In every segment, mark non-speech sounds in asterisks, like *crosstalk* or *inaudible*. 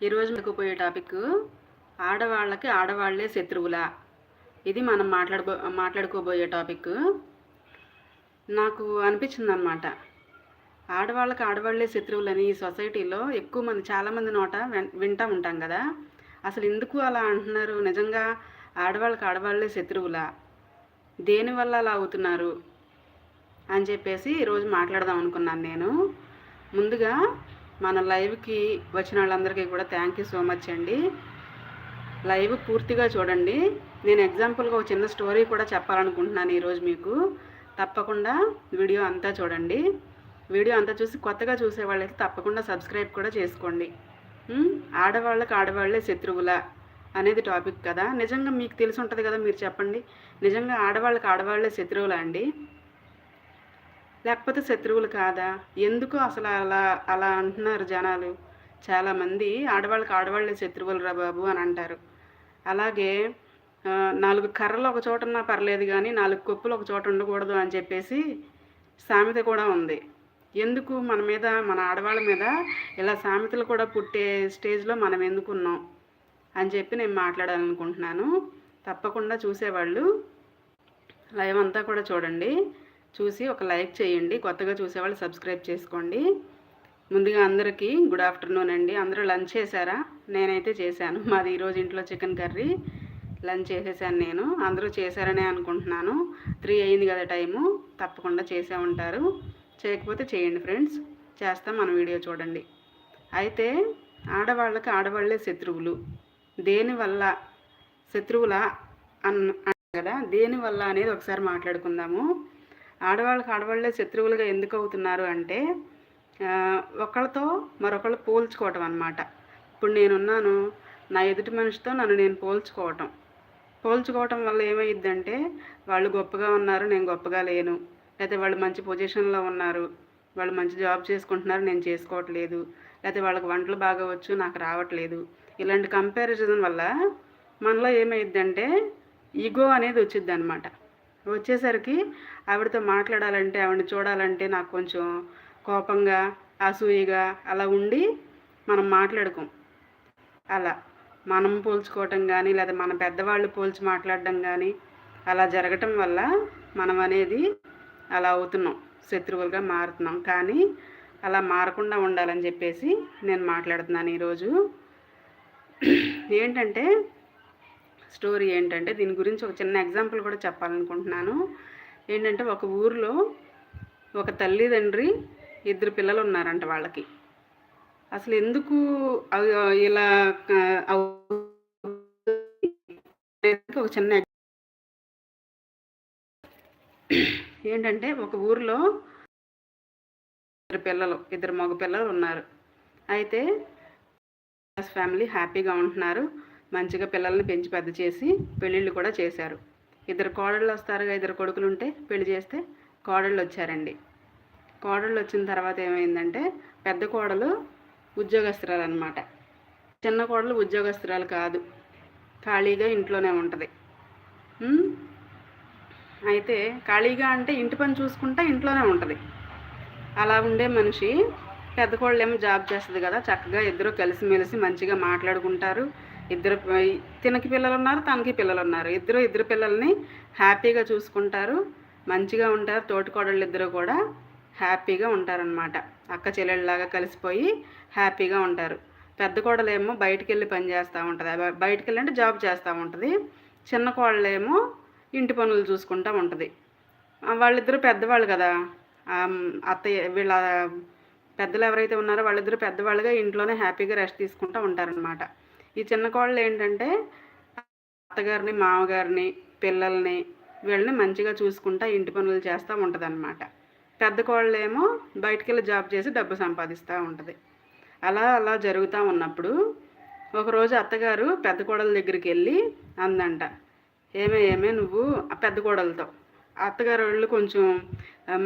ఈరోజు మీకు పోయే టాపిక్ ఆడవాళ్ళకి ఆడవాళ్ళే శత్రువులా. ఇది మనం మాట్లాడబో మాట్లాడుకోబోయే టాపిక్. నాకు అనిపించింది అనమాట ఆడవాళ్ళకి ఆడవాళ్ళే శత్రువులని ఈ సొసైటీలో ఎక్కువ మంది చాలామంది నోట వింటూ వింటా ఉంటాం కదా. అసలు ఎందుకు అలా అంటున్నారు? నిజంగా ఆడవాళ్ళకి ఆడవాళ్ళే శత్రువులా? దేనివల్ల అలా అవుతున్నారు? అని చెప్పేసి ఈరోజు మాట్లాడదాం అనుకున్నాను నేను. ముందుగా మన లైవ్కి వచ్చిన వాళ్ళందరికీ కూడా థ్యాంక్ యూ సో మచ్ అండి. లైవ్ పూర్తిగా చూడండి. నేను ఎగ్జాంపుల్గా ఒక చిన్న స్టోరీ కూడా చెప్పాలనుకుంటున్నాను ఈరోజు మీకు. తప్పకుండా వీడియో అంతా చూడండి. వీడియో అంతా చూసి కొత్తగా చూసే తప్పకుండా సబ్స్క్రైబ్ కూడా చేసుకోండి. ఆడవాళ్ళకి ఆడవాళ్ళే శత్రువులా అనేది టాపిక్ కదా. నిజంగా మీకు తెలిసి ఉంటుంది కదా మీరు చెప్పండి. నిజంగా ఆడవాళ్ళకి ఆడవాళ్ళే శత్రువులా అండి? లేకపోతే శత్రువులు కాదా? ఎందుకు అసలు అలా అలా అంటున్నారు జనాలు? చాలామంది ఆడవాళ్ళకి ఆడవాళ్ళే శత్రువులు రా బాబు అని అంటారు. అలాగే నాలుగు కర్రలు ఒక చోట ఉన్నా పర్లేదు కానీ నాలుగు కొప్పులు ఒక చోట ఉండకూడదు అని చెప్పేసి సామెత కూడా ఉంది. ఎందుకు మన మీద మన ఆడవాళ్ళ మీద ఇలా సామెతలు కూడా పుట్టే స్టేజ్లో మనం ఎందుకున్నాం అని చెప్పి నేను మాట్లాడాలనుకుంటున్నాను. తప్పకుండా చూసేవాళ్ళు. లైవ్ అంతా కూడా చూడండి. చూసి ఒక లైక్ చేయండి. కొత్తగా చూసేవాళ్ళు సబ్స్క్రైబ్ చేసుకోండి. ముందుగా అందరికీ గుడ్ ఆఫ్టర్నూన్ అండి. అందరూ లంచ్ చేశారా? నేనైతే చేశాను. మాది ఈరోజు ఇంట్లో చికెన్ కర్రీ. లంచ్ చేసేసాను నేను. అందరూ చేశారనే అనుకుంటున్నాను. త్రీ అయింది కదా టైము. తప్పకుండా చేసే ఉంటారు. చేయకపోతే చేయండి ఫ్రెండ్స్. చేస్తాం మన వీడియో చూడండి. అయితే ఆడవాళ్ళకి ఆడవాళ్ళే శత్రువులు. దేనివల్ల శత్రువుల అన్ కదా? దేనివల్ల అనేది ఒకసారి మాట్లాడుకుందాము. ఆడవాళ్ళకి ఆడవాళ్ళే శత్రువులుగా ఎందుకు అవుతున్నారు అంటే ఒకళ్ళతో మరొకళ్ళు పోల్చుకోవటం అన్నమాట. ఇప్పుడు నేనున్నాను నా ఎదుటి మనిషితో నన్ను నేను పోల్చుకోవటం. పోల్చుకోవటం వల్ల ఏమైందంటే వాళ్ళు గొప్పగా ఉన్నారు నేను గొప్పగా లేను. లేకపోతే వాళ్ళు మంచి పొజిషన్లో ఉన్నారు వాళ్ళు మంచి జాబ్ చేసుకుంటున్నారు నేను చేసుకోవట్లేదు. లేకపోతే వాళ్ళకి వంటలు బాగా వచ్చు నాకు రావట్లేదు. ఇలాంటి కంపారిజన్ వల్ల మనలో ఏమైందంటే ఈగో అనేది వచ్చింది అనమాట వచ్చేసరికి ఆవిడతో మాట్లాడాలంటే ఆవిడని చూడాలంటే నాకు కొంచెం కోపంగా అసూయగా అలా ఉండి మనం మాట్లాడుకోం. అలా మనం పోల్చుకోవటం కానీ లేదా మన పెద్దవాళ్ళు పోల్చి మాట్లాడడం కానీ అలా జరగటం వల్ల మనం అనేది అలా అవుతున్నాం. శత్రువులుగా మారుతున్నాం. కానీ అలా మారకుండా ఉండాలని చెప్పేసి నేను మాట్లాడుతున్నాను ఈరోజు. ఏంటంటే స్టోరీ ఏంటంటే దీని గురించి ఒక చిన్న ఎగ్జాంపుల్ కూడా చెప్పాలనుకుంటున్నాను. ఏంటంటే ఒక ఊరిలో ఒక తల్లిదండ్రి ఇద్దరు పిల్లలు ఉన్నారంట వాళ్ళకి. అసలు ఎందుకు అవి ఇలా ఒక చిన్న ఏంటంటే ఒక ఊరిలో ఇద్దరు పిల్లలు ఇద్దరు మగ పిల్లలు ఉన్నారు. అయితే ఫ్యామిలీ హ్యాపీగా ఉంటున్నారు. మంచిగా పిల్లల్ని పెంచి పెద్ద చేసి పెళ్ళిళ్ళు కూడా చేశారు. ఇద్దరు కోడళ్ళు వస్తారుగా ఇద్దరు కొడుకులు ఉంటే పెళ్ళి చేస్తే కోడళ్ళు వచ్చారండి. కోడళ్ళు వచ్చిన తర్వాత ఏమైందంటే పెద్ద కోడలు ఉద్యోగస్తురాలు అనమాట చిన్న కోడలు ఉద్యోగస్తురాలు కాదు. ఖాళీగా ఇంట్లోనే ఉంటుంది. అయితే ఖాళీగా అంటే ఇంటి పని చూసుకుంటా ఇంట్లోనే ఉంటుంది. అలా ఉండే మనిషి పెద్ద కోడలేమో జాబ్ చేస్తుంది కదా చక్కగా ఇద్దరు కలిసిమెలిసి మంచిగా మాట్లాడుకుంటారు. ఇద్దరు తినకి పిల్లలు ఉన్నారు తనకి పిల్లలు ఉన్నారు ఇద్దరు ఇద్దరు పిల్లల్ని హ్యాపీగా చూసుకుంటారు మంచిగా ఉంటారు. తోటికోడళ్ళు ఇద్దరు కూడా హ్యాపీగా ఉంటారనమాట అక్క చెల్లెళ్ళలాగా కలిసిపోయి హ్యాపీగా ఉంటారు. పెద్ద కోడలేమో బయటికి వెళ్ళి పని చేస్తూ ఉంటుంది. బయటికి వెళ్ళి అంటే జాబ్ చేస్తూ ఉంటుంది. చిన్న కోడలేమో ఇంటి పనులు చూసుకుంటూ ఉంటుంది. వాళ్ళిద్దరూ పెద్దవాళ్ళు కదా. అత్తయ్య వీళ్ళ పెద్దలు ఎవరైతే ఉన్నారో వాళ్ళిద్దరూ పెద్దవాళ్ళుగా ఇంట్లోనే హ్యాపీగా రెస్ట్ తీసుకుంటూ ఉంటారనమాట ఈ చిన్న కోళ్ళు ఏంటంటే అత్తగారిని మామగారిని పిల్లల్ని వీళ్ళని మంచిగా చూసుకుంటా ఇంటి పనులు చేస్తూ ఉంటుంది అనమాట పెద్ద కోళ్ళేమో బయటికి వెళ్ళి జాబ్ చేసి డబ్బు సంపాదిస్తూ ఉంటుంది. అలా అలా జరుగుతూ ఉన్నప్పుడు ఒకరోజు అత్తగారు పెద్ద కోడల దగ్గరికి వెళ్ళి అందంట ఏమే ఏమే నువ్వు ఆ పెద్ద కోడలతో? అత్తగారు వాళ్ళు కొంచెం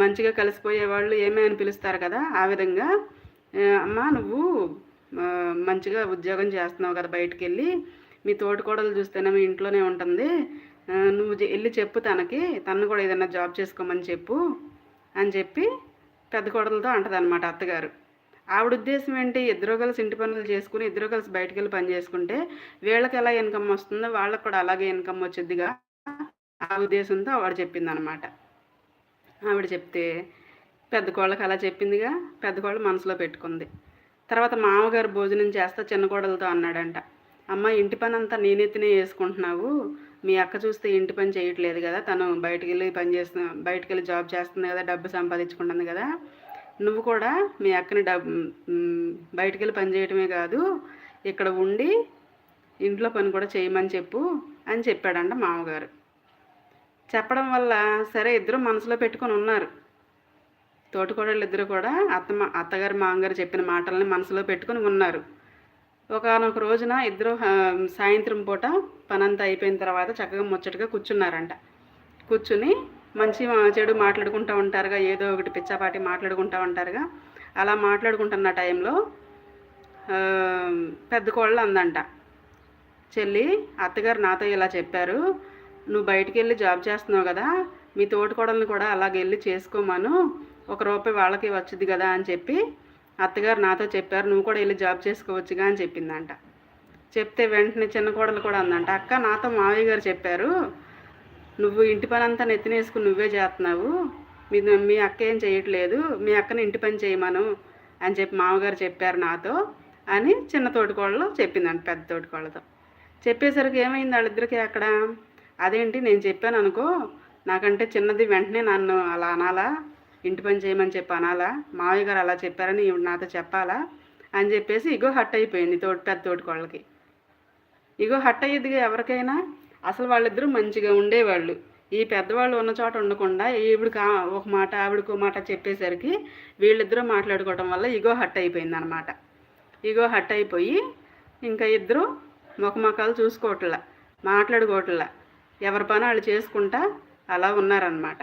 మంచిగా కలిసిపోయే వాళ్ళు ఏమే అని పిలుస్తారు కదా ఆ విధంగా అమ్మ అమ్మా నువ్వు మంచిగా ఉద్యోగం చేస్తున్నావు కదా బయటికి వెళ్ళి మీ తోటికోడలు చూస్తేనే మీ ఇంట్లోనే ఉంటుంది. నువ్వు వెళ్ళి చెప్పు తనకి. తను కూడా ఏదైనా జాబ్ చేసుకోమని చెప్పు అని చెప్పి పెద్ద కోడలతో అంటదనమాట అత్తగారు. ఆవిడ ఉద్దేశం ఏంటి? ఇద్దరు కలిసి ఇంటి పనులు చేసుకుని ఇద్దరు కలిసి బయటకు వెళ్ళి పని చేసుకుంటే వీళ్ళకి ఎలా ఇన్కమ్ వస్తుందో వాళ్ళకి కూడా అలాగే ఇన్కమ్ వచ్చిద్దిగా ఆ ఉద్దేశంతో ఆవిడ చెప్పింది అనమాట ఆవిడ చెప్తే పెద్ద కోళ్ళకి అలా చెప్పిందిగా పెద్ద కోళ్ళ మనసులో పెట్టుకుంది. తర్వాత మామగారు భోజనం చేస్తా చిన్న కోడలతో అన్నాడంట. అమ్మ ఇంటి పని అంతా నేనెత్తినే వేసుకుంటున్నావు. మీ అక్క చూస్తే ఇంటి పని చేయట్లేదు కదా. తను బయటికి వెళ్ళి పని చేస్తున్న బయటికి వెళ్ళి జాబ్ చేస్తుంది కదా. డబ్బు సంపాదించుకుంటుంది కదా. నువ్వు కూడా మీ అక్కని డబ్బు బయటికి వెళ్ళి పని చేయటమే కాదు. ఇక్కడ ఉండి ఇంట్లో పని కూడా చేయమని చెప్పు అని చెప్పాడంట మామగారు. చెప్పడం వల్ల సరే ఇద్దరు మనసులో పెట్టుకొని ఉన్నారు. తోటికోడళ్ళు ఇద్దరు కూడా అత్త అత్తగారు మామగారు చెప్పిన మాటల్ని మనసులో పెట్టుకొని ఉన్నారు. ఒకనొక రోజున ఇద్దరు సాయంత్రం పూట పనంతా అయిపోయిన తర్వాత చక్కగా ముచ్చటగా కూర్చున్నారంట. కూర్చుని మంచి చెడు మాట్లాడుకుంటూ ఉంటారుగా ఏదో ఒకటి పిచ్చాపాటి మాట్లాడుకుంటూ ఉంటారుగా. అలా మాట్లాడుకుంటున్న టైంలో పెద్ద కోళ్ళు అందంట. చెల్లి అత్తగారు నాతో ఇలా చెప్పారు నువ్వు బయటికి వెళ్ళి జాబ్ చేస్తున్నావు కదా మీ తోటికోడల్ని కూడా అలాగ వెళ్ళి చేసుకోమను. ఒక రూపాయి వాళ్ళకి వచ్చుద్ది కదా అని చెప్పి అత్తగారు నాతో చెప్పారు నువ్వు కూడా వెళ్ళి జాబ్ చేసుకోవచ్చుగా అని చెప్పిందంట. చెప్తే వెంటనే చిన్న కోడలు కూడా అందంట. అక్క నాతో మావయ్య గారు చెప్పారు నువ్వు ఇంటి పని అంతా నెత్తినేసుకుని నువ్వే చేస్తున్నావు. మీ మీ అక్క ఏం చేయట్లేదు మీ అక్కని ఇంటి పని చేయమను అని చెప్పి మామగారు చెప్పారు నాతో అని చిన్న తోటికోళ్ళు చెప్పిందంట పెద్ద తోటికోళ్ళతో చెప్పేసరికి ఏమైంది వాళ్ళిద్దరికి అక్కడ? అదేంటి నేను చెప్పాను అనుకో నాకంటే చిన్నది వెంటనే నన్ను అలా అనాలా? ఇంటి పని చేయమని చెప్పి అనాలా? మావయ్య గారు అలా చెప్పారని నాతో చెప్పాలా? అని చెప్పేసి ఇగో హట్ అయిపోయింది తోటి పెద్ద తోటికోళ్ళకి ఇగో హట్ అయ్యేదిగా ఎవరికైనా? అసలు వాళ్ళిద్దరూ మంచిగా ఉండేవాళ్ళు. ఈ పెద్దవాళ్ళు ఉన్న చోట ఉండకుండా ఈవిడ ఒక మాట ఆవిడకు మాట చెప్పేసరికి వీళ్ళిద్దరూ మాట్లాడుకోవటం వల్ల ఇగో హట్ అయిపోయింది అనమాట ఇగో హట్ అయిపోయి ఇంకా ఇద్దరు ముఖముఖాలు చూసుకోవట్లా మాట్లాడుకోవట్లా. ఎవరి పని వాళ్ళు చేసుకుంటా అలా ఉన్నారనమాట.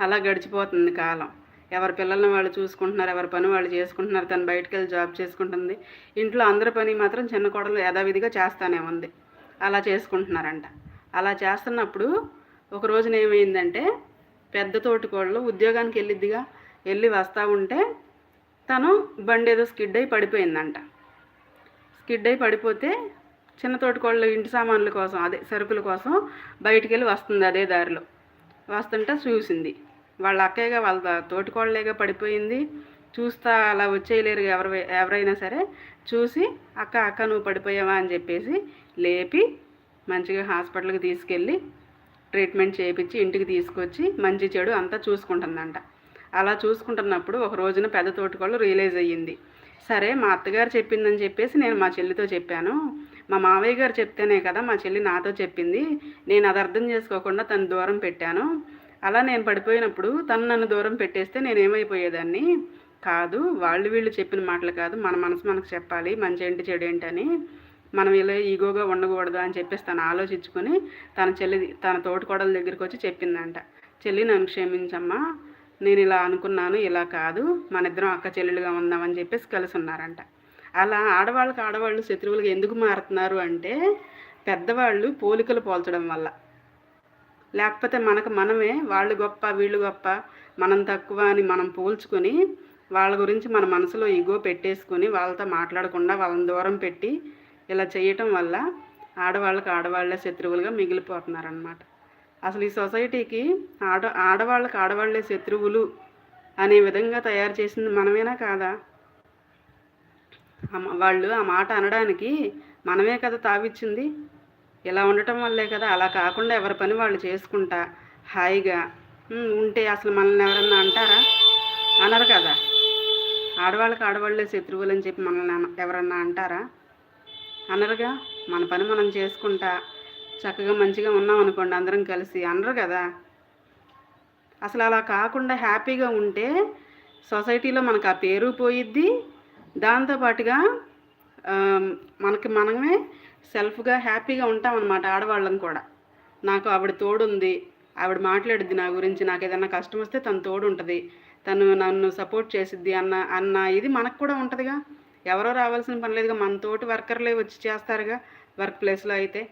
అలా గడిచిపోతుంది కాలం. ఎవరి పిల్లల్ని వాళ్ళు చూసుకుంటున్నారు ఎవరి పని వాళ్ళు చేసుకుంటున్నారు తను బయటకు వెళ్ళి జాబ్ చేసుకుంటుంది. ఇంట్లో అందరి పని మాత్రం చిన్న కోడలు యథావిధిగా చేస్తానే ఉంది. అలా చేసుకుంటున్నారంట. అలా చేస్తున్నప్పుడు ఒక రోజున ఏమైందంటే పెద్ద తోటి కోళ్ళు ఉద్యోగానికి వెళ్ళిద్దిగా వెళ్ళి వస్తూ ఉంటే తను బండి ఏదో స్కిడ్ అయి పడిపోయిందంట. స్కిడ్ అయి పడిపోతే చిన్న తోటి కోళ్ళు ఇంటి సామాన్ల కోసం అదే సరుకుల కోసం బయటికి వెళ్ళి వస్తుంది అదే దారిలో. వస్తుంటే చూసింది. వాళ్ళ అక్కయ్యగా వాళ్ళ తోటికోళ్ళేగా పడిపోయింది. చూస్తా అలా వచ్చేయలేరు ఎవరు ఎవరైనా సరే చూసి అక్క అక్క నువ్వు పడిపోయావా? అని చెప్పేసి లేపి మంచిగా హాస్పిటల్కి తీసుకెళ్ళి ట్రీట్మెంట్ చేయించి ఇంటికి తీసుకొచ్చి మంచి చెడు అంతా చూసుకుంటుందంట. అలా చూసుకుంటున్నప్పుడు ఒక రోజున పెద్ద తోటికోళ్ళు రియలైజ్ అయ్యింది. సరే మా అత్తగారు చెప్పిందని చెప్పేసి నేను మా చెల్లితో చెప్పాను. మా మావయ్య గారు చెప్తేనే కదా మా చెల్లి నాతో చెప్పింది. నేను అది అర్థం చేసుకోకుండా తను దూరం పెట్టాను. అలా నేను పడిపోయినప్పుడు తను నన్ను దూరం పెట్టేస్తే నేను ఏమైపోయేదాన్ని? కాదు వాళ్ళు వీళ్ళు చెప్పిన మాటలు కాదు. మన మనసు మనకు చెప్పాలి. మంచి ఏంటి చెడు ఏంటని మనం ఇలా ఈగోగా ఉండకూడదు అని చెప్పేసి తను ఆలోచించుకొని తన చెల్లి తన తోటికోడల దగ్గరికి వచ్చి చెప్పిందంట. చెల్లి నన్ను క్షమించమ్మా. నేను ఇలా అనుకున్నాను ఇలా కాదు. మన ఇద్దరం అక్క చెల్లెలుగా ఉందామని చెప్పేసి కలిసి ఉన్నారంట. అలా ఆడవాళ్ళకి ఆడవాళ్ళు శత్రువులుగా ఎందుకు మారుతున్నారు అంటే పెద్దవాళ్ళు పోలికలు పోల్చడం వల్ల. లేకపోతే మనకు మనమే వాళ్ళు గొప్ప వీళ్ళు గొప్ప మనం తక్కువ అని మనం పోల్చుకొని వాళ్ళ గురించి మన మనసులో ఇగో పెట్టేసుకొని వాళ్ళతో మాట్లాడకుండా వాళ్ళని దూరం పెట్టి ఇలా చేయటం వల్ల ఆడవాళ్ళకి ఆడవాళ్ళే శత్రువులుగా మిగిలిపోతున్నారనమాట అసలు ఈ సొసైటీకి ఆడ ఆడవాళ్ళకి ఆడవాళ్ళే శత్రువులు అనే విధంగా తయారు చేసింది మనమేనా కాదా? వాళ్ళు ఆ మాట అనడానికి మనమే కదా తావిచ్చింది. ఇలా ఉండటం వల్లే కదా అలా కాకుండా ఎవరి పని వాళ్ళు చేసుకుంటా హాయిగా ఉంటే అసలు మనల్ని ఎవరన్నా అంటారా? అనరు కదా. ఆడవాళ్ళకి ఆడవాళ్ళే శత్రువులు అని చెప్పి మనల్ని ఎవరన్నా అంటారా? అనరుగా. మన పని మనం చేసుకుంటా చక్కగా మంచిగా ఉన్నాం అనుకోండి అందరం కలిసి అనరు కదా. అసలు అలా కాకుండా హ్యాపీగా ఉంటే సొసైటీలో మనకు ఆ పేరు పోయిద్ది దాంతోపాటుగా మనకి మనమే సెల్ఫ్గా హ్యాపీగా ఉంటాం అనమాట ఆడవాళ్ళం కూడా. నాకు ఆవిడ తోడుంది ఆవిడ మాట్లాడుద్ది నా గురించి నాకు ఏదైనా కష్టం వస్తే తను తోడు ఉంటుంది తను నన్ను సపోర్ట్ చేసిద్ది అన్న అన్న ఇది మనకు కూడా ఉంటుందిగా. ఎవరో రావాల్సిన పని లేదుగా మన తోటి వర్కర్లే వచ్చి చేస్తారుగా వర్క్ ప్లేస్లో అయితే.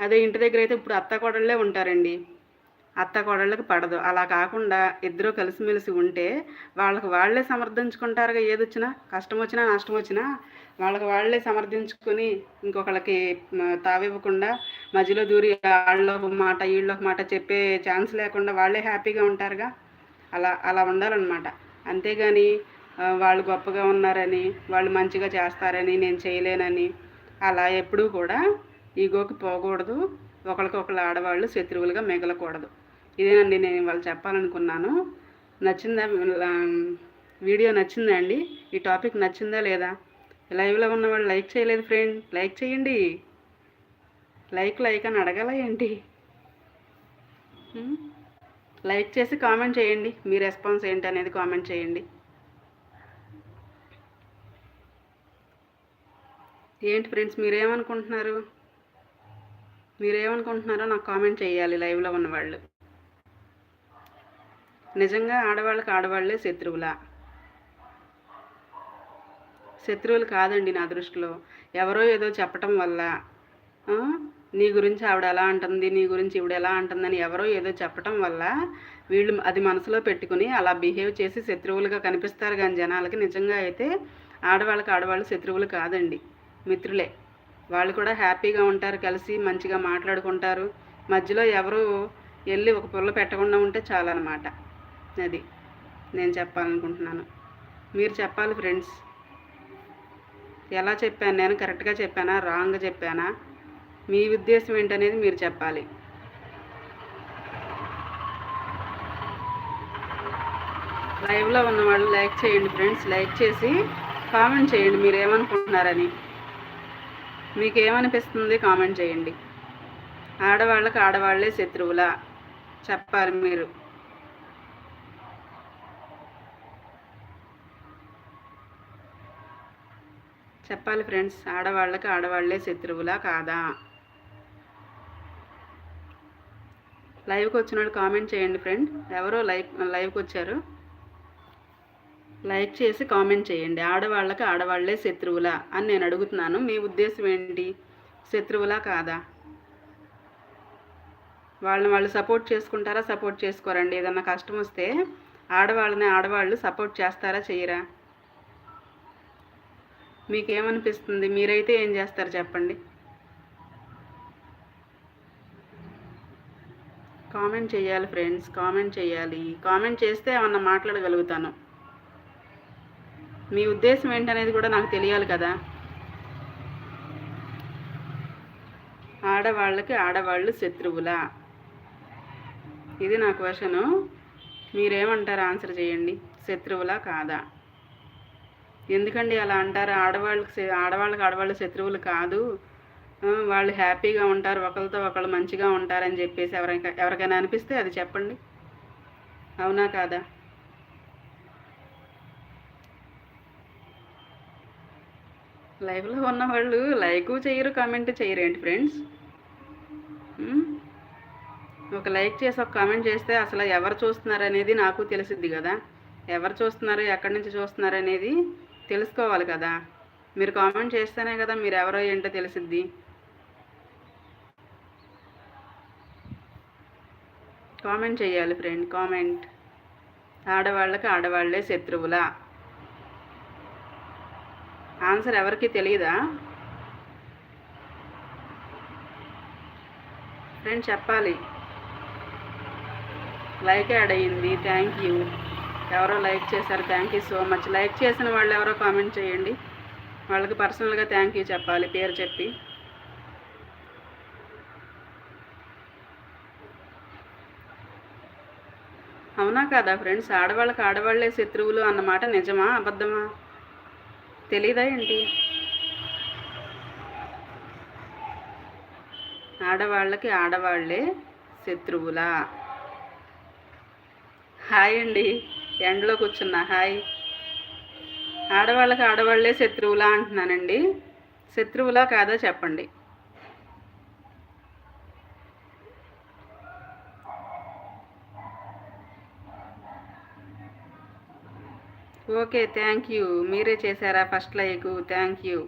అదే ఇంటి దగ్గర అయితే ఇప్పుడు అత్త కోడళ్ళే ఉంటారండి. అత్త కోడళ్ళకి పడదు. అలా కాకుండా ఇద్దరూ కలిసిమెలిసి ఉంటే వాళ్ళకి వాళ్ళే సమర్థించుకుంటారుగా ఏదొచ్చినా. కష్టం వచ్చినా నష్టం వచ్చినా వాళ్ళకి వాళ్ళే సమర్థించుకొని ఇంకొకళ్ళకి తావివ్వకుండా మధ్యలో దూరి వాళ్ళ ఒక మాట వీళ్ళ ఒక మాట చెప్పే ఛాన్స్ లేకుండా వాళ్ళే హ్యాపీగా ఉంటారుగా. అలా అలా ఉండాలన్నమాట. అంతేగాని వాళ్ళు గొప్పగా ఉన్నారని వాళ్ళు మంచిగా చేస్తారని నేను చేయలేనని అలా ఎప్పుడూ కూడా ఈగోకి పోకూడదు. ఒకరికొకరు ఆడవాళ్ళు శత్రువులుగా మిగలకూడదు. ఇదేనండి నేను ఇవాళ చెప్పాలనుకున్నాను. నచ్చిందా? వీడియో నచ్చిందా అండి? ఈ టాపిక్ నచ్చిందా లేదా? లైవ్లో ఉన్నవాళ్ళు లైక్ చేయలేదు ఫ్రెండ్. లైక్ చేయండి. లైక్ లైక్ అని అడగాల ఏంటి? లైక్ చేసి కామెంట్ చేయండి. మీ రెస్పాన్స్ ఏంటి అనేది కామెంట్ చేయండి. ఏంటి ఫ్రెండ్స్ మీరేమనుకుంటున్నారు? మీరేమనుకుంటున్నారో నాకు కామెంట్ చేయాలి. లైవ్లో ఉన్నవాళ్ళు నిజంగా ఆడవాళ్ళకి ఆడవాళ్ళే శత్రువులా? శత్రువులు కాదండి నా దృష్టిలో. ఎవరో ఏదో చెప్పటం వల్ల నీ గురించి ఆవిడ ఎలా అంటుంది నీ గురించి ఇవిడ ఎలా అంటుందని ఎవరో ఏదో చెప్పటం వల్ల వీళ్ళు అది మనసులో పెట్టుకుని అలా బిహేవ్ చేసి శత్రువులుగా కనిపిస్తారు కానీ జనాలకి నిజంగా అయితే ఆడవాళ్ళకి ఆడవాళ్ళు శత్రువులు కాదండి. మిత్రులే. వాళ్ళు కూడా హ్యాపీగా ఉంటారు కలిసి మంచిగా మాట్లాడుకుంటారు. మధ్యలో ఎవరు వెళ్ళి ఒక పుల్ల పెట్టకుండా ఉంటే చాలన్నమాట. అది నేను చెప్పాలనుకుంటున్నాను. మీరు చెప్పాలి ఫ్రెండ్స్. ఎలా చెప్పాను నేను? కరెక్ట్గా చెప్పానా? రాంగ్ చెప్పానా? మీ ఉద్దేశం ఏంటనేది మీరు చెప్పాలి. లైవ్లో ఉన్న వాళ్ళు లైక్ చేయండి ఫ్రెండ్స్. లైక్ చేసి కామెంట్ చేయండి మీరు ఏమనుకుంటున్నారని. మీకు ఏమనిపిస్తుంది కామెంట్ చేయండి. ఆడవాళ్ళకి ఆడవాళ్ళే శత్రువులా చెప్పాలి మీరు. చెప్పాలి ఫ్రెండ్స్ ఆడవాళ్ళకి ఆడవాళ్ళే శత్రువులా కాదా? లైవ్కి వచ్చిన కామెంట్ చేయండి ఫ్రెండ్. ఎవరో లైవ్ లైవ్కి వచ్చారు లైక్ చేసి కామెంట్ చేయండి. ఆడవాళ్ళకి ఆడవాళ్ళే శత్రువులా అని నేను అడుగుతున్నాను. మీ ఉద్దేశం ఏంటి? శత్రువులా కాదా? వాళ్ళని వాళ్ళు సపోర్ట్ చేసుకుంటారా? సపోర్ట్ చేసుకోరండి. ఏదన్నా కష్టం వస్తే ఆడవాళ్ళని ఆడవాళ్ళు సపోర్ట్ చేస్తారా చేయరా? మీకేమనిపిస్తుంది? మీరైతే ఏం చేస్తారు చెప్పండి. కామెంట్ చేయాలి ఫ్రెండ్స్ కామెంట్ చేయాలి. కామెంట్ చేస్తే ఏమన్నా మాట్లాడగలుగుతాను. మీ ఉద్దేశం ఏంటనేది కూడా నాకు తెలియాలి కదా. ఆడవాళ్ళకి ఆడవాళ్ళు శత్రువులా. ఇది నా క్వశ్చను. మీరేమంటారు? ఆన్సర్ చేయండి. శత్రువులా కాదా? ఎందుకండి అలా అంటారు? ఆడవాళ్ళకి ఆడవాళ్ళకి ఆడవాళ్ళు శత్రువులు కాదు. వాళ్ళు హ్యాపీగా ఉంటారు. ఒకరితో ఒకళ్ళు మంచిగా ఉంటారని చెప్పేసి ఎవరైనా ఎవరికైనా అనిపిస్తే అది చెప్పండి. అవునా కాదా? లైవ్లో ఉన్న వాళ్ళు లైక్ చేయరు కామెంట్ చేయరు ఏంటి ఫ్రెండ్స్? ఒక లైక్ చేసి ఒక కామెంట్ చేస్తే అసలు ఎవరు చూస్తున్నారు అనేది నాకు తెలిసిద్ది కదా. ఎవరు చూస్తున్నారు? ఎక్కడి నుంచి చూస్తున్నారు అనేది తెలుసుకోవాలి కదా. మీరు కామెంట్ చేస్తేనే కదా మీరు ఎవరో ఏంటో తెలిసిద్ది. కామెంట్ చేయాలి ఫ్రెండ్ కామెంట్ ఆడవాళ్ళకి ఆడవాళ్ళే శత్రువులా. ఆన్సర్ ఎవరికి తెలియదా ఫ్రెండ్ చెప్పాలి. లైక్ యాడ్ అయ్యింది థ్యాంక్ యూ ఎవరో లైక్ చేశారు thank you so much like చేసిన వాళ్ళు ఎవరో కామెంట్ చేయండి. వాళ్ళకి పర్సనల్గా థ్యాంక్ యూ చెప్పాలి పేరు చెప్పి. అవునా కాదా ఫ్రెండ్స్ ఆడవాళ్ళకి ఆడవాళ్ళే శత్రువులు అన్నమాట నిజమా అబద్ధమా? తెలీదా ఏంటి? ఆడవాళ్ళకి ఆడవాళ్ళే శత్రువులా. హాయ్ అండి. ఎండలో కూర్చున్నా. హాయ్. ఆడవాళ్ళకి ఆడవాళ్ళే శత్రువులా అంటున్నానండి. శత్రువులా కాదా చెప్పండి. Okay thank you. మీరే చేశారా ఫస్ట్ లైక్? Thank you.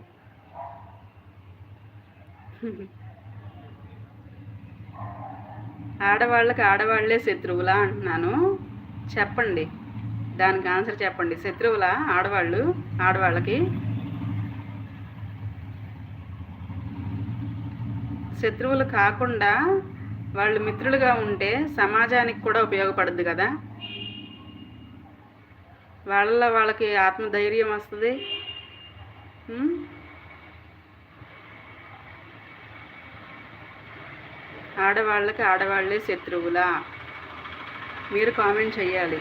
ఆడవాళ్ళకి ఆడవాళ్ళే శత్రువులా అంటున్నాను. చెప్పండి. దానికి ఆన్సర్ చెప్పండి. శత్రువుల? ఆడవాళ్ళు? ఆడవాళ్ళకి? శత్రువులు కాకుండా వాళ్ళు మిత్రులుగా ఉంటే సమాజానికి కూడా ఉపయోగపడుద్ది కదా. వాళ్ళ వాళ్ళకి ఆత్మధైర్యం వస్తుంది. ఆడవాళ్ళకి ఆడవాళ్ళే శత్రువులా? మీరు కామెంట్ చేయాలి.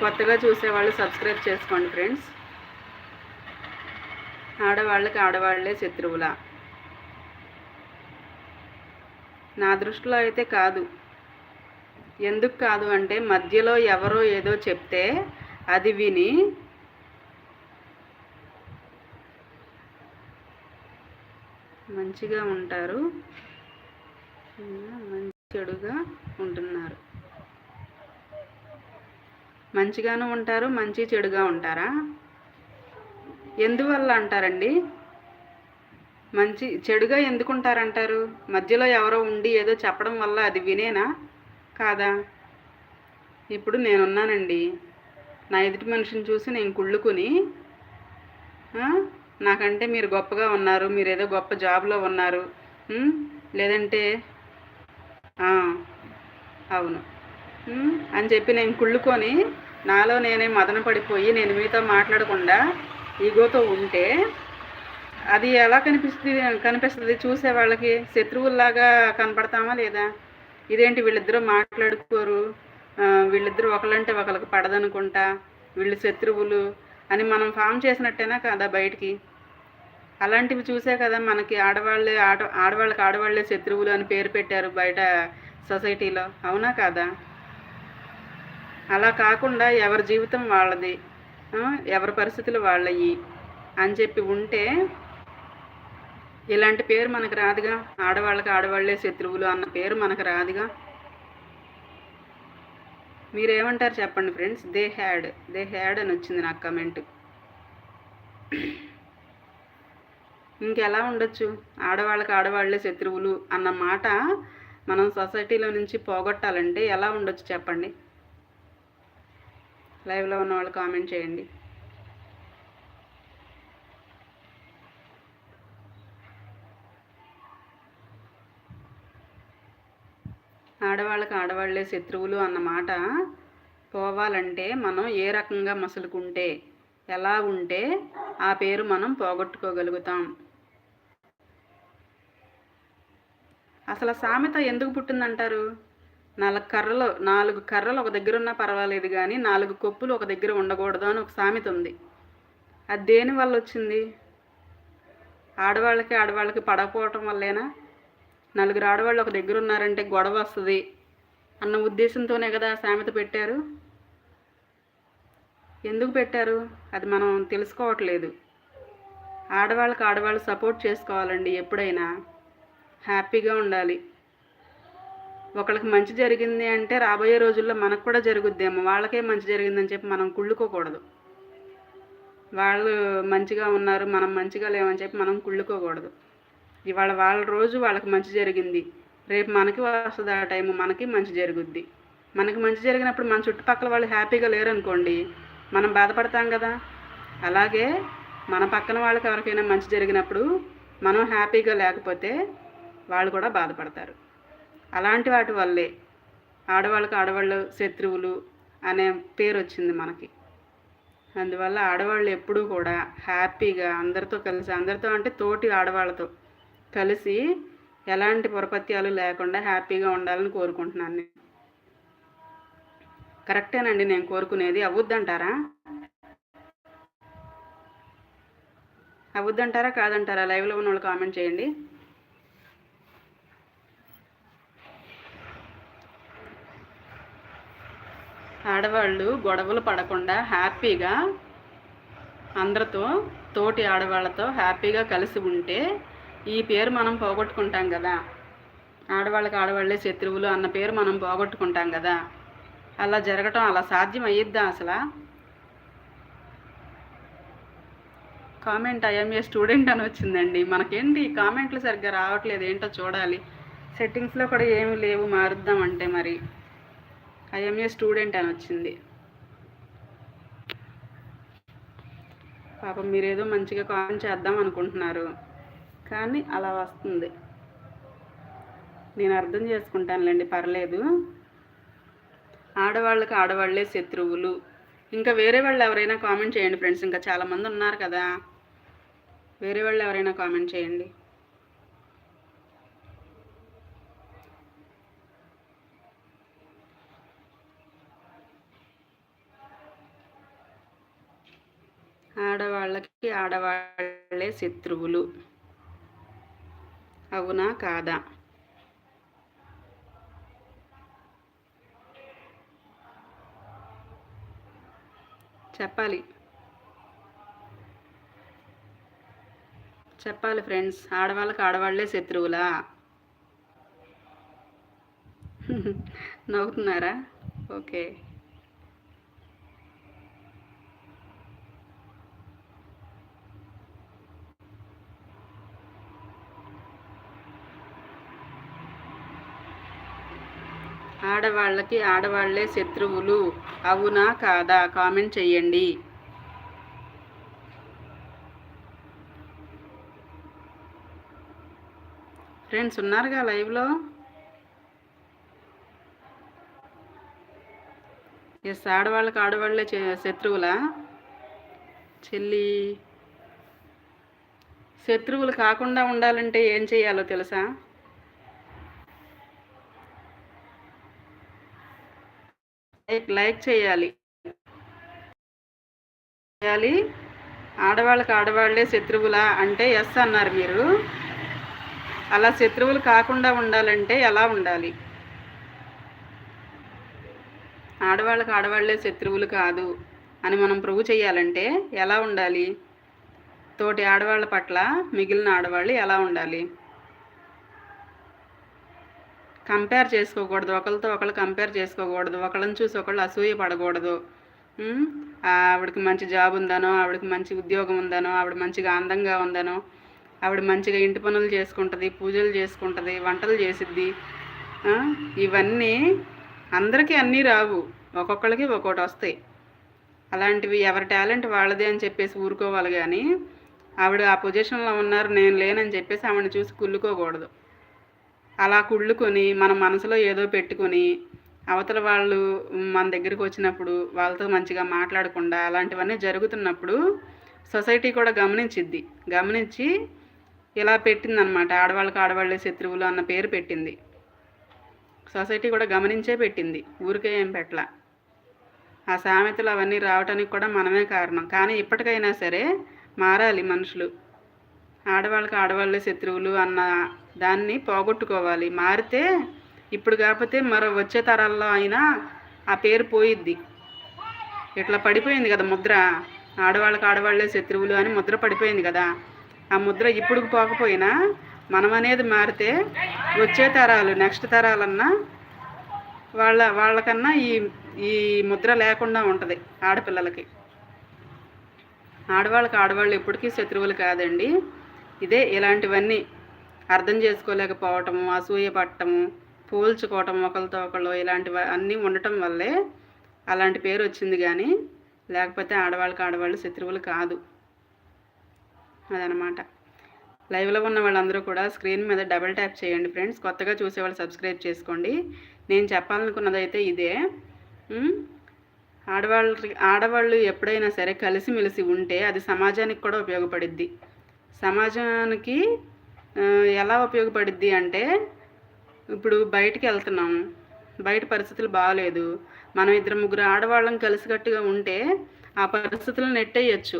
కొత్తగా చూసేవాళ్ళు సబ్స్క్రైబ్ చేసుకోండి ఫ్రెండ్స్. ఆడవాళ్ళకి ఆడవాళ్ళే శత్రువులా. నా దృష్టిలో అయితే కాదు. ఎందుకు కాదు అంటే మధ్యలో ఎవరో ఏదో చెప్తే అది విని మంచిగా ఉంటారు. మంచి చెడుగా ఉంటున్నారు. మంచిగాను ఉంటారు మంచి చెడుగా ఉంటారా? ఎందువల్ల అంటారండి? మంచి చెడుగా ఎందుకు ఉంటారంటారు మధ్యలో ఎవరో ఉండి ఏదో చెప్పడం వల్ల అది వినేనా? కాదా? ఇప్పుడు నేనున్నానండి. నా ఎదుటి మనిషిని చూసి నేను కుళ్ళుకుని నాకంటే మీరు గొప్పగా ఉన్నారు మీరు ఏదో గొప్ప జాబ్లో ఉన్నారు లేదంటే అవును అని చెప్పి నేను కుళ్ళుకొని నాలో నేనే మదన పడిపోయి నేను మీతో మాట్లాడకుండా ఈగోతో ఉంటే అది ఎలా కనిపిస్తుంది కనిపిస్తుంది? చూసే వాళ్ళకి శత్రువుల్లాగా కనపడతామా లేదా? ఇదేంటి వీళ్ళిద్దరూ మాట్లాడుకోరు? వీళ్ళిద్దరూ ఒకళ్ళంటే ఒకరికి పడదనుకుంటా వీళ్ళు శత్రువులు అని మనం ఫామ్ చేసినట్టేనా కదా బయటికి? అలాంటివి చూసే కదా మనకి ఆడవాళ్ళే ఆడ ఆడవాళ్ళకి ఆడవాళ్ళే శత్రువులు అని పేరు పెట్టారు బయట సొసైటీలో. అవునా కాదా? అలా కాకుండా ఎవరి జీవితం వాళ్ళది ఎవరి పరిస్థితులు వాళ్ళయి అని చెప్పి ఉంటే ఇలాంటి పేరు మనకు రాదుగా. ఆడవాళ్ళకి ఆడవాళ్ళే శత్రువులు అన్న పేరు మనకు రాదుగా. మీరేమంటారు చెప్పండి friends? They had they had అని వచ్చింది నాకు కమెంట్. ఇంకెలా ఉండొచ్చు? ఆడవాళ్ళకి ఆడవాళ్ళే శత్రువులు అన్న మాట మనం సొసైటీలో నుంచి పోగొట్టాలంటే ఎలా ఉండొచ్చు చెప్పండి? లైవ్లో ఉన్న వాళ్ళు కామెంట్ చేయండి. ఆడవాళ్ళకి ఆడవాళ్ళే శత్రువులు అన్న మాట పోవాలంటే మనం ఏ రకంగా మసులుకుంటే ఎలా ఉంటే ఆ పేరు మనం పోగొట్టుకోగలుగుతాం. అసలు సామెత ఎందుకు పుట్టిందంటారు? నాలుగు కర్రలు నాలుగు కర్రలు ఒక దగ్గర ఉన్నా పర్వాలేదు కానీ నాలుగు కొప్పులు ఒక దగ్గర ఉండకూడదు అని ఒక సామెత ఉంది. అది దేని వల్ల వచ్చింది? ఆడవాళ్ళకి ఆడవాళ్ళకి పడకపోవటం వల్లేనా? నలుగురు ఆడవాళ్ళు ఒక దగ్గర ఉన్నారంటే గొడవ వస్తుంది అన్న ఉద్దేశంతోనే కదా సామెత పెట్టారు. ఎందుకు పెట్టారు? అది మనం తెలుసుకోవట్లేదు. ఆడవాళ్ళకి ఆడవాళ్ళు సపోర్ట్ చేసుకోవాలండి ఎప్పుడైనా. హ్యాపీగా ఉండాలి. ఒకళ్ళకి మంచి జరిగింది అంటే రాబోయే రోజుల్లో మనకు కూడా జరుగుద్దేమో వాళ్ళకే మంచి జరిగిందని చెప్పి మనం కుళ్ళుకోకూడదు. వాళ్ళు మంచిగా ఉన్నారు మనం మంచిగా లేమని చెప్పి మనం కుళ్ళుకోకూడదు. ఇవాళ వాళ్ళ రోజు వాళ్ళకి మంచి జరిగింది. రేపు మనకి వస్తుంది ఆ టైం మనకి మంచి జరుగుద్ది. మనకి మంచి జరిగినప్పుడు మన చుట్టుపక్కల వాళ్ళు హ్యాపీగా లేరనుకోండి మనం బాధపడతాం కదా. అలాగే మన పక్కన వాళ్ళకి ఎవరికైనా మంచి జరిగినప్పుడు మనం హ్యాపీగా లేకపోతే వాళ్ళు కూడా బాధపడతారు. అలాంటి వాటి వల్లే ఆడవాళ్ళకి ఆడవాళ్ళు శత్రువులు అనే పేరు వచ్చింది మనకి. అందువల్ల ఆడవాళ్ళు ఎప్పుడూ కూడా హ్యాపీగా అందరితో కలిసి అందరితో అంటే తోటి ఆడవాళ్ళతో కలిసి ఎలాంటి పొరపత్యాలు లేకుండా హ్యాపీగా ఉండాలని కోరుకుంటున్నాను నేను. కరెక్టేనండి నేను కోరుకునేది. అవుద్దంటారా? అవుద్దంటారా? కాదంటారా? లైవ్లో ఉన్న వాళ్ళు కామెంట్ చేయండి. ఆడవాళ్ళు గొడవలు పడకుండా హ్యాపీగా అందరితో తోటి ఆడవాళ్ళతో హ్యాపీగా కలిసి ఉంటే ఈ పేరు మనం పోగొట్టుకుంటాం కదా. ఆడవాళ్ళకి ఆడవాళ్ళే శత్రువులు అన్న పేరు మనం పోగొట్టుకుంటాం కదా. అలా జరగటం అలా సాధ్యం అయ్యిద్దా అసలు? కామెంట్ ఐఎంఏ ఏ స్టూడెంట్ అని వచ్చిందండి. మనకేంటి? కామెంట్లు సరిగ్గా రావట్లేదు. ఏంటో చూడాలి. సెట్టింగ్స్లో కూడా ఏమి లేవు. మారుద్దాం అంటే మరి. ఐఎంఏ స్టూడెంట్ అని వచ్చింది. పాపం మీరేదో మంచిగా కామెంట్ చేద్దాం అనుకుంటున్నారు. కానీ అలా వస్తుంది. నేను అర్థం చేసుకుంటానులేండి పర్లేదు. ఆడవాళ్ళకి ఆడవాళ్ళే శత్రువులు. ఇంకా వేరే వాళ్ళు ఎవరైనా కామెంట్ చేయండి ఫ్రెండ్స్ ఇంకా చాలామంది ఉన్నారు కదా. వేరే వాళ్ళు ఎవరైనా కామెంట్ చేయండి. ఆడవాళ్ళకి ఆడవాళ్ళే శత్రువులు. అవునా కాదా? చెప్పాలి. చెప్పాలి ఫ్రెండ్స్. ఆడవాళ్ళకి ఆడవాళ్ళే శత్రువులా? *laughs* నవ్వుతున్నారా? ఓకే. ఆడవాళ్ళకి ఆడవాళ్ళే శత్రువులు. అవునా కాదా? కామెంట్ చేయండి ఫ్రెండ్స్ ఉన్నారుగా లైవ్లో? ఎస్ ఆడవాళ్ళకి ఆడవాళ్ళే శత్రువులా? చెల్లి. శత్రువులు కాకుండా ఉండాలంటే ఏం చేయాలో తెలుసా? లైక్ లైక్ చేయాలి. చేయాలి. ఆడవాళ్ళకి ఆడవాళ్ళే శత్రువులా అంటే ఎస్ అన్నారు మీరు. అలా శత్రువులు కాకుండా ఉండాలంటే ఎలా ఉండాలి? ఆడవాళ్ళకి ఆడవాళ్ళే శత్రువులు కాదు అని మనం ప్రూవ్ చేయాలంటే ఎలా ఉండాలి? తోటి ఆడవాళ్ళ పట్ల మిగిలిన ఆడవాళ్ళు ఎలా ఉండాలి? కంపేర్ చేసుకోకూడదు. ఒకరితో ఒకళ్ళు కంపేర్ చేసుకోకూడదు. ఒకళ్ళని చూసి ఒకళ్ళు అసూయ పడకూడదు. ఆవిడకి మంచి జాబ్ ఉందనో ఆవిడకి మంచి ఉద్యోగం ఉందనో ఆవిడ మంచిగా అందంగా ఉందనో ఆవిడ మంచిగా ఇంటి పనులు చేసుకుంటుంది పూజలు చేసుకుంటుంది వంటలు చేసిద్ది. ఇవన్నీ అందరికీ అన్నీ రావు. ఒక్కొక్కరికి ఒక్కొక్కటి వస్తాయి. అలాంటివి ఎవరి టాలెంట్ వాళ్ళదే అని చెప్పేసి ఊరుకోవాలి కానీ ఆవిడ ఆ పొజిషన్లో ఉన్నారు నేను లేనని చెప్పేసి ఆవిడని చూసి కుళ్ళుకోకూడదు. అలా కుళ్ళుకొని మన మనసులో ఏదో పెట్టుకొని అవతల వాళ్ళు మన దగ్గరికి వచ్చినప్పుడు వాళ్ళతో మంచిగా మాట్లాడకుండా అలాంటివన్నీ జరుగుతున్నప్పుడు సొసైటీ కూడా గమనించిద్ది. గమనించి ఇలా పెట్టిందనమాట ఆడవాళ్ళకి ఆడవాళ్ళే శత్రువులు అన్న పేరు పెట్టింది. సొసైటీ కూడా గమనించే పెట్టింది. ఊరికే ఏం పెట్టలా. ఆ సామెతలు అవన్నీ రావడానికి కూడా మనమే కారణం. కానీ ఇప్పటికైనా సరే మారాలి మనుషులు. ఆడవాళ్ళకి ఆడవాళ్ళే శత్రువులు అన్న దాన్ని పోగొట్టుకోవాలి. మారితే ఇప్పుడు కాకపోతే మరో వచ్చే తరాల్లో అయినా ఆ పేరు పోయిద్ది. ఇట్లా పడిపోయింది కదా ముద్ర. ఆడవాళ్ళకి ఆడవాళ్ళే శత్రువులు అని ముద్ర పడిపోయింది కదా. ఆ ముద్ర ఇప్పుడు పోకపోయినా మనం అనేది మారితే వచ్చే తరాలు నెక్స్ట్ తరాలన్నా వాళ్ళ వాళ్ళకన్నా ఈ ఈ ముద్ర లేకుండా ఉంటుంది ఆడపిల్లలకి. ఆడవాళ్ళకి ఆడవాళ్ళు ఎప్పటికీ శత్రువులు కాదండి. ఇదే ఇలాంటివన్నీ అర్థం చేసుకోలేకపోవటము అసూయ పట్టము పోల్చుకోవటం ఒకరితో ఒకళ్ళు ఇలాంటివి అన్నీ ఉండటం వల్లే అలాంటి పేరు వచ్చింది కానీ లేకపోతే ఆడవాళ్ళకి ఆడవాళ్ళు శత్రువులు కాదు. అదనమాట. లైవ్లో ఉన్న వాళ్ళందరూ కూడా స్క్రీన్ మీద డబుల్ ట్యాప్ చేయండి ఫ్రెండ్స్. కొత్తగా చూసేవాళ్ళు సబ్స్క్రైబ్ చేసుకోండి. నేను చెప్పాలనుకున్నది అయితే ఇదే. ఆడవాళ్ళకి ఆడవాళ్ళు ఎప్పుడైనా సరే కలిసిమెలిసి ఉంటే అది సమాజానికి కూడా ఉపయోగపడిద్ది. సమాజానికి ఎలా ఉపయోగపడుద్ది అంటే ఇప్పుడు బయటికి వెళ్తున్నాం. బయట పరిస్థితులు బాగాలేదు మనం ఇద్దరు ముగ్గురు ఆడవాళ్ళం కలిసికట్టుగా ఉంటే ఆ పరిస్థితులను నెట్టేయచ్చు.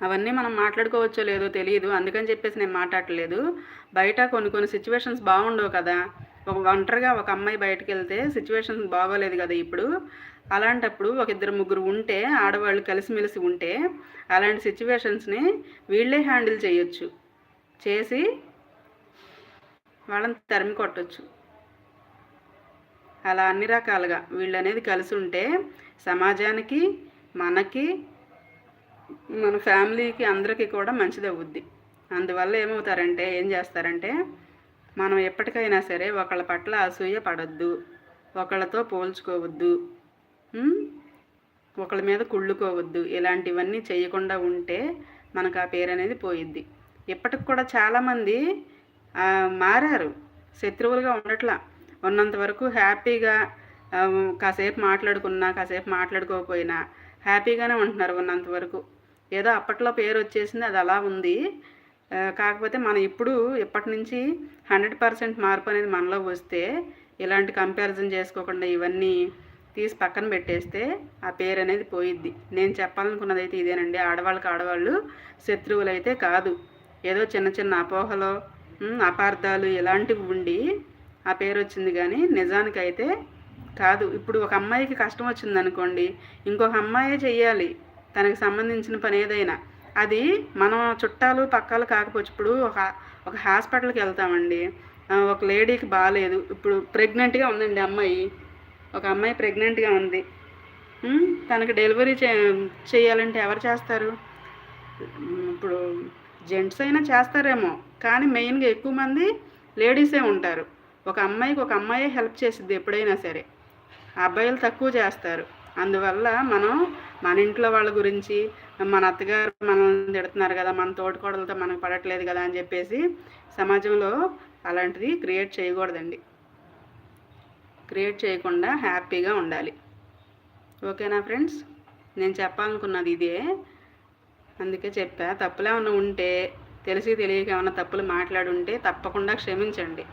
అవన్నీ మనం మాట్లాడుకోవచ్చో లేదో తెలియదు అందుకని చెప్పేసి నేను మాట్లాడలేదు బయట కొన్ని కొన్ని సిచ్యువేషన్స్ బాగుండవు కదా. ఒక ఒంటరిగా ఒక అమ్మాయి బయటకు వెళ్తే సిచ్యువేషన్స్ బాగోలేదు కదా ఇప్పుడు. అలాంటప్పుడు ఒక ఇద్దరు ముగ్గురు ఉంటే ఆడవాళ్ళు కలిసిమెలిసి ఉంటే అలాంటి సిచ్యువేషన్స్ని వీళ్ళే హ్యాండిల్ చేయొచ్చు. చేసి వాళ్ళని తరిమి కొట్టచ్చు. అలా అన్ని రకాలుగా వీళ్ళు అనేది కలిసి ఉంటే సమాజానికి మనకి మన ఫ్యామిలీకి అందరికీ కూడా మంచిది అవుద్ది అందువల్ల ఏమవుతారంటే ఏం చేస్తారంటే మనం ఎప్పటికైనా సరే ఒకళ్ళ పట్ల అసూయ పడద్దు. ఒకళ్ళతో పోల్చుకోవద్దు. ఒకళ్ళ మీద కుళ్ళుకోవద్దు. ఇలాంటివన్నీ చేయకుండా ఉంటే మనకు ఆ పేరు అనేది పోయిద్ది. ఇప్పటికి కూడా చాలామంది మారారు. శత్రువులుగా ఉండట్లా. ఉన్నంత వరకు హ్యాపీగా కాసేపు మాట్లాడుకున్నా కాసేపు మాట్లాడుకోకపోయినా హ్యాపీగానే ఉంటున్నారు ఉన్నంత వరకు. ఏదో అప్పట్లో పేరు వచ్చేసింది అది అలా ఉంది. కాకపోతే మనం ఇప్పుడు ఇప్పటి నుంచి హండ్రెడ్ పర్సెంట్ మార్పు అనేది మనలో వస్తే ఇలాంటి కంపారిజన్ చేసుకోకుండా ఇవన్నీ తీసి పక్కన పెట్టేస్తే ఆ పేరు అనేది పోయిద్ది. నేను చెప్పాలనుకున్నది అయితే ఇదేనండి. ఆడవాళ్ళకి ఆడవాళ్ళు శత్రువులు అయితే కాదు. ఏదో చిన్న చిన్న అపోహలు అపార్థాలు ఇలాంటివి ఉండి ఆ పేరు వచ్చింది కానీ నిజానికైతే కాదు. ఇప్పుడు ఒక అమ్మాయికి కష్టం వచ్చింది అనుకోండి ఇంకొక అమ్మాయే చెయ్యాలి. తనకి సంబంధించిన పని ఏదైనా. అది మనం చుట్టాలు పక్కాలు కాకపోవచ్చు. ఇప్పుడు ఒక ఒక హాస్పిటల్కి వెళ్తామండి. ఒక లేడీకి బాగాలేదు ఇప్పుడు ప్రెగ్నెంట్గా ఉందండి అమ్మాయి. ఒక అమ్మాయి ప్రెగ్నెంట్గా ఉంది. తనకు డెలివరీ చే చేయాలంటే ఎవరు చేస్తారు? ఇప్పుడు జెంట్స్ అయినా చేస్తారేమో కానీ మెయిన్గా ఎక్కువ మంది లేడీసే ఉంటారు. ఒక అమ్మాయికి ఒక అమ్మాయే హెల్ప్ చేసిద్ది ఎప్పుడైనా సరే. అబ్బాయిలు తక్కువ చేస్తారు. అందువల్ల మనం మన ఇంట్లో వాళ్ళ గురించి మన అత్తగారు మనల్ని తిడుతున్నారు కదా మన తోటికోడలతో మనకు పడట్లేదు కదా అని చెప్పేసి సమాజంలో అలాంటిది క్రియేట్ చేయకూడదండి. క్రియేట్ చేయకుండా హ్యాపీగా ఉండాలి. ఓకేనా ఫ్రెండ్స్? నేను చెప్పాలనుకున్నది ఇదే. అందుకే చెప్పా తప్పులు ఏమైనా ఉంటే తెలిసి తెలియక ఏమైనా తప్పులు మాట్లాడుంటే తప్పకుండా క్షమించండి.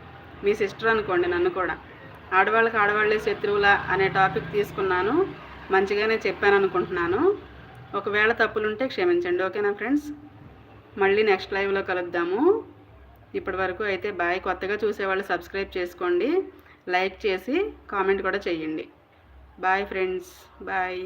మీ సిస్టర్ అనుకోండి నన్ను కూడా. ఆడవాళ్ళకి ఆడవాళ్ళే శత్రువుల అనే టాపిక్ తీసుకున్నాను. మంచిగానే చెప్పాను అనుకుంటున్నాను ఒకవేళ తప్పులుంటే క్షమించండి. ఓకేనా ఫ్రెండ్స్? మళ్ళీ నెక్స్ట్ లైవ్లో కలుద్దాము. ఇప్పటి వరకు అయితే బాయ్ కొత్తగా చూసేవాళ్ళు సబ్స్క్రైబ్ చేసుకోండి. లైక్ చేసి కామెంట్ కూడా చేయండి. Bye friends. బాయ్.